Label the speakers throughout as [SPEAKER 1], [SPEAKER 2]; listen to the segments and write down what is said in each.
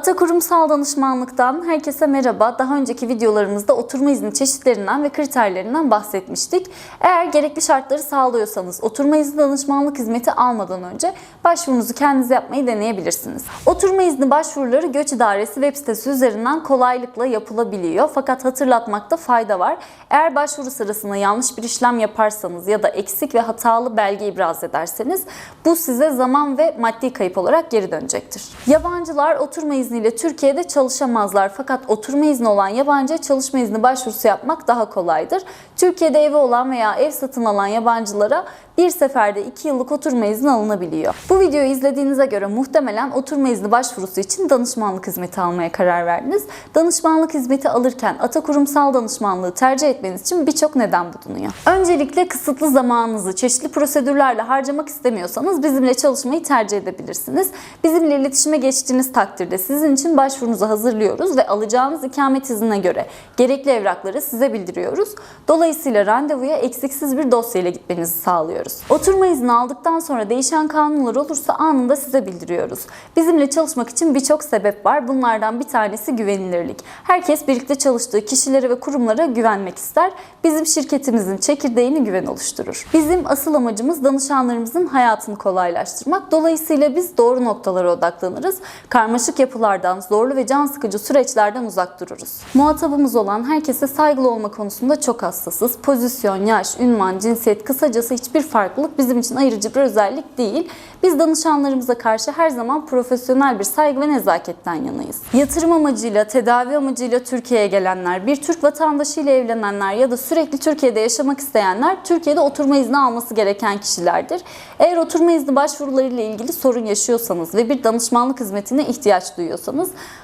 [SPEAKER 1] Ata Kurumsal Danışmanlık'tan herkese merhaba. Daha önceki videolarımızda oturma izni çeşitlerinden ve kriterlerinden bahsetmiştik. Eğer gerekli şartları sağlıyorsanız oturma izni danışmanlık hizmeti almadan önce başvurunuzu kendiniz yapmayı deneyebilirsiniz. Oturma izni başvuruları Göç İdaresi web sitesi üzerinden kolaylıkla yapılabiliyor. Fakat hatırlatmakta fayda var. Eğer başvuru sırasında yanlış bir işlem yaparsanız ya da eksik ve hatalı belge ibraz ederseniz bu size zaman ve maddi kayıp olarak geri dönecektir. Yabancılar oturma izniyle Türkiye'de çalışamazlar fakat oturma izni olan yabancıya çalışma izni başvurusu yapmak daha kolaydır. Türkiye'de evi olan veya ev satın alan yabancılara bir seferde 2 yıllık oturma izni alınabiliyor. Bu videoyu izlediğinize göre muhtemelen oturma izni başvurusu için danışmanlık hizmeti almaya karar verdiniz. Danışmanlık hizmeti alırken Ata Kurumsal Danışmanlığı tercih etmeniz için birçok neden bulunuyor. Öncelikle kısıtlı zamanınızı çeşitli prosedürlerle harcamak istemiyorsanız bizimle çalışmayı tercih edebilirsiniz. Bizimle iletişime geçtiğiniz takdirde sizin için başvurunuzu hazırlıyoruz ve alacağınız ikamet iznine göre gerekli evrakları size bildiriyoruz. Dolayısıyla randevuya eksiksiz bir dosya ile gitmenizi sağlıyoruz. Oturma izni aldıktan sonra değişen kanunlar olursa anında size bildiriyoruz. Bizimle çalışmak için birçok sebep var. Bunlardan bir tanesi güvenilirlik. Herkes birlikte çalıştığı kişilere ve kurumlara güvenmek ister. Bizim şirketimizin çekirdeğini güven oluşturur. Bizim asıl amacımız danışanlarımızın hayatını kolaylaştırmak. Dolayısıyla biz doğru noktalara odaklanırız. Karmaşık yapılardan, zorlu ve can sıkıcı süreçlerden uzak dururuz. Muhatabımız olan herkese saygılı olma konusunda çok hassasız. Pozisyon, yaş, ünvan, cinsiyet, kısacası hiçbir farklılık bizim için ayırıcı bir özellik değil. Biz danışanlarımıza karşı her zaman profesyonel bir saygı ve nezaketten yanayız. Yatırım amacıyla, tedavi amacıyla Türkiye'ye gelenler, bir Türk vatandaşıyla evlenenler ya da sürekli Türkiye'de yaşamak isteyenler Türkiye'de oturma izni alması gereken kişilerdir. Eğer oturma izni başvurularıyla ilgili sorun yaşıyorsanız ve bir danışmanlık hizmetine ihtiyaç duyuyorsanız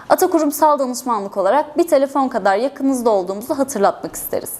[SPEAKER 1] Ata Kurumsal Danışmanlık olarak bir telefon kadar yakınızda olduğumuzu hatırlatmak isteriz.